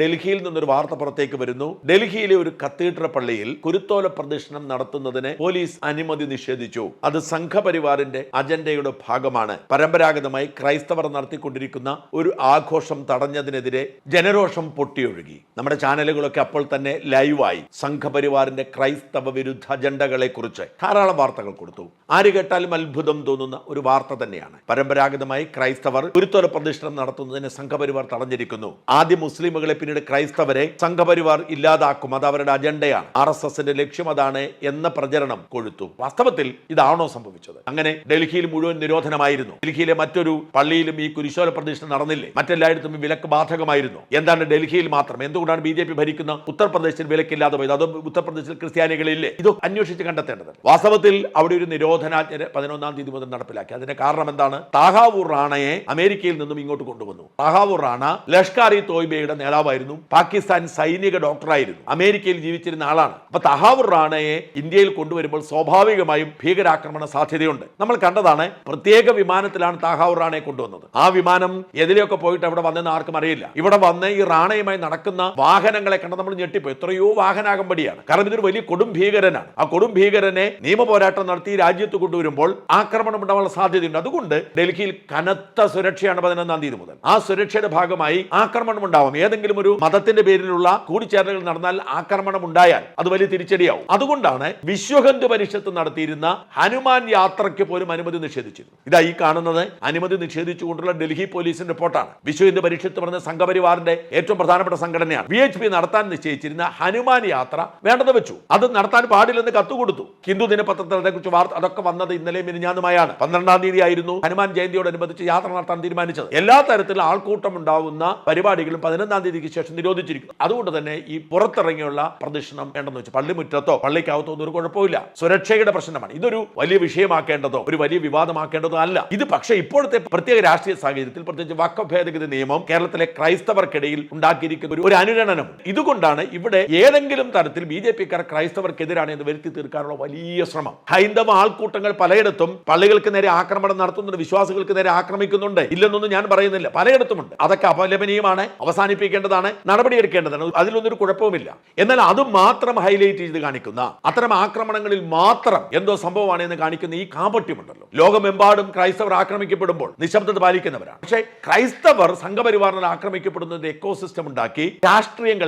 ഡൽഹിയിൽ നിന്നൊരു വാർത്ത പുറത്തേക്ക് വരുന്നു. ഡൽഹിയിലെ ഒരു കത്തീഡ്ര പള്ളിയിൽ കുരുത്തോല പ്രദക്ഷിണം നടത്തുന്നതിന് പോലീസ് അനുമതി നിഷേധിച്ചു. അത് സംഘപരിവാറിന്റെ അജണ്ടയുടെ ഭാഗമാണ്. പരമ്പരാഗതമായി ക്രൈസ്തവർ നടത്തിക്കൊണ്ടിരിക്കുന്ന ഒരു ആഘോഷം തടഞ്ഞതിനെതിരെ ജനരോഷം പൊട്ടിയൊഴുകി. നമ്മുടെ ചാനലുകളൊക്കെ അപ്പോൾ തന്നെ ലൈവായി സംഘപരിവാറിന്റെ ക്രൈസ്തവ വിരുദ്ധ അജണ്ടകളെ കുറിച്ച് ധാരാളം വാർത്തകൾ കൊടുത്തു. ആര് കേട്ടാലും അത്ഭുതം തോന്നുന്ന ഒരു വാർത്ത തന്നെയാണ്. പരമ്പരാഗതമായി ക്രൈസ്തവർ കുരുത്തോല പ്രദക്ഷിണം നടത്തുന്നതിന് സംഘപരിവാർ തടഞ്ഞിരിക്കുന്നു. ആദ്യം മുസ്ലിമുകളെ പിന്നീട് ക്രൈസ്തവരെ സംഘപരിവാർ ഇല്ലാതാക്കും. അത് അവരുടെ അജണ്ടയാണ്. ആർ എസ് എസിന്റെ ലക്ഷ്യം അതാണ് എന്ന പ്രചരണം കൊഴുത്തു. വാസ്തവത്തിൽ ഇതാണോ സംഭവിച്ചത്? അങ്ങനെ ഡൽഹിയിൽ മുഴുവൻ നിരോധനമായിരുന്നു. ഡൽഹിയിലെ മറ്റൊരു പള്ളിയിലും ഈ കുരിശോല പ്രദക്ഷിണം നടന്നില്ലേ? മറ്റെല്ലായിടത്തും വിലക്ക് ബാധകമായിരുന്നു. എന്താണ് ഡൽഹിയിൽ മാത്രം? എന്തുകൊണ്ടാണ് ബി ജെ പി ഭരിക്കുന്ന ഉത്തർപ്രദേശിൽ വിലക്കില്ലാതെ പോയത്? അതും ഉത്തർപ്രദേശിൽ ക്രിസ്ത്യാനികളില്ലേ? ഇത് അന്വേഷിച്ച് കണ്ടെത്തേണ്ടത്. വാസ്തവത്തിൽ അവിടെ ഒരു നിരോധനാജ്ഞ പതിനൊന്നാം തീയതി മുതൽ നടപ്പിലാക്കി. അതിന്റെ കാരണം എന്താണ്? താഹാവൂർ റാണയെ അമേരിക്കയിൽ നിന്നും ഇങ്ങോട്ട് കൊണ്ടുവന്നു. താഹാവൂർ റാണ ലഷ്കർ ഇ തോയ്ബയുടെ നേതാവായിരുന്നു പാകിസ്ഥാൻ സൈനിക ഡോക്ടറായിരുന്നു. അമേരിക്കയിൽ ജീവിച്ചിരുന്ന ആളാണ്. അപ്പൊ തഹാവുർ റാണയെ ഇന്ത്യയിൽ കൊണ്ടുവരുമ്പോൾ സ്വാഭാവികമായും ഭീകരാക്രമണ സാധ്യതയുണ്ട്. നമ്മൾ കണ്ടതാണ് പ്രത്യേക വിമാനത്തിലാണ് തഹാവുർ റാണയെ കൊണ്ടുവന്നത്. ആ വിമാനം എതിരെയൊക്കെ പോയിട്ട് അവിടെ വന്നെന്ന് ആർക്കും അറിയില്ല. ഇവിടെ വന്ന് ഈ റാണയുമായി നടക്കുന്ന വാഹനങ്ങളെ കണ്ട് നമ്മൾ ഞെട്ടിപ്പോയി. എത്രയോ വാഹനാകമ്പടിയാണ്. കാരണം ഇതൊരു വലിയ കൊടും ഭീകരനാണ്. ആ കൊടും ഭീകരനെ നിയമപോരാട്ടം നടത്തി രാജ്യത്ത് കൊണ്ടുവരുമ്പോൾ ആക്രമണം ഉണ്ടാവാനുള്ള സാധ്യതയുണ്ട്. അതുകൊണ്ട് ഡൽഹിയിൽ കനത്ത സുരക്ഷയാണ് പതിനൊന്നാം തീയതി മുതൽ. ആ സുരക്ഷയുടെ ഭാഗമായി ആക്രമണം ഉണ്ടാവും. ഏതെങ്കിലും മതത്തിന്റെ പേരിലുള്ള കൂടിച്ചേരലുകൾ നടന്നാൽ ആക്രമണം ഉണ്ടായാൽ അത് വലിയ തിരിച്ചടിയാവും. അതുകൊണ്ടാണ് വിശ്വഹിന്ദു പരിഷത്ത് നടത്തിയിരുന്ന ഹനുമാൻ യാത്രയ്ക്ക് പോലും അനുമതി നിഷേധിച്ചിരുന്നു ഇതാ ഈ കാണുന്നത് അനുമതി നിഷേധിച്ചുകൊണ്ടുള്ള ഡൽഹി പോലീസിന്റെ റിപ്പോർട്ടാണ്. വിശ്വഹിന്ദു പരിഷത്ത് പറഞ്ഞ സംഘപരിവാറിന്റെ ഏറ്റവും പ്രധാനപ്പെട്ട സംഘടനയാണ്. വി എച്ച് പി നടത്താൻ നിശ്ചയിച്ചിരുന്ന ഹനുമാൻ യാത്ര വേണ്ടത് വെച്ചു. അത് നടത്താൻ പാടില്ലെന്ന് കത്ത് കൊടുത്തു ഹിന്ദു ദിനപത്രത്തിൽ അതേക്കുറിച്ച് വാർത്ത അതൊക്കെ വന്നത് ഇന്നലെ മിനിഞ്ഞാന്നുമായാണ്. പന്ത്രണ്ടാം തീയതി ആയിരുന്നു ഹനുമാൻ ജയന്തിയോടനുബന്ധിച്ച് യാത്ര നടത്താൻ തീരുമാനിച്ചത്. എല്ലാ തരത്തിലും ആൾക്കൂട്ടം ഉണ്ടാവുന്ന പരിപാടികളും പതിനൊന്നാം തീയതിക്ക് ശേഷം നിരോധിച്ചിരിക്കുന്നു. അതുകൊണ്ട് തന്നെ ഈ പുറത്തിറങ്ങിയുള്ള പ്രദർശനം വേണ്ടെന്ന് വെച്ചു. പള്ളിമുറ്റത്തോ പള്ളിക്കകത്തോ ഒന്നും ഒരു കുഴപ്പമില്ല സുരക്ഷയുടെ പ്രശ്നമാണ്. ഇതൊരു വലിയ വിഷയമാക്കേണ്ടതോ ഒരു വലിയ വിവാദമാക്കേണ്ടതോ അല്ല. ഇത് പക്ഷേ ഇപ്പോഴത്തെ പ്രത്യേക രാഷ്ട്രീയ സാഹചര്യത്തിൽ പ്രത്യേകിച്ച് വക്ക ഭേദഗതി നിയമം കേരളത്തിലെ ക്രൈസ്തവർക്കിടയിൽ ഉണ്ടാക്കിയിരിക്കുന്ന ഒരു അനുരണനം. ഇതുകൊണ്ടാണ് ഇവിടെ ഏതെങ്കിലും തരത്തിൽ ബി ജെ പിക്കാർ ക്രൈസ്തവർക്കെതിരാണ് എന്ന് വരുത്തി തീർക്കാനുള്ള വലിയ ശ്രമം. ഹൈന്ദവ ആൾക്കൂട്ടങ്ങൾ പലയിടത്തും പള്ളികൾക്ക് നേരെ ആക്രമണം നടത്തുന്നുണ്ട്. വിശ്വാസികൾക്ക് നേരെ ആക്രമിക്കുന്നുണ്ട്. ഇല്ലെന്നൊന്നും ഞാൻ പറയുന്നില്ല. പലയിടത്തുമുണ്ട്. അതൊക്കെ അപലപനീയമാണ്. അവസാനിപ്പിക്കേണ്ടതാണ് നടപടിയെടുക്കേണ്ടതാണ് അതിലൊന്നൊരു കുഴപ്പവുമില്ല. എന്നാൽ അത് മാത്രം ഹൈലൈറ്റ് ചെയ്ത് കാണിക്കുന്ന അത്തരം ആക്രമണങ്ങളിൽ മാത്രം എന്തോ സംഭവമാണ് എന്ന് കാണിക്കുന്ന ഈ കാപട്യമുണ്ടല്ലോ. ലോകമെമ്പാടും ക്രൈസ്തവർ ആക്രമിക്കപ്പെടുമ്പോൾ നിശബ്ദത പാലിക്കുന്നവരാണ്. പക്ഷേ ക്രൈസ്തവർ സംഘപരിവാറിനെ ആക്രമിക്കപ്പെടുന്നതിന്റെ എക്കോസിസ്റ്റം ഉണ്ടാക്കി രാഷ്ട്രീയം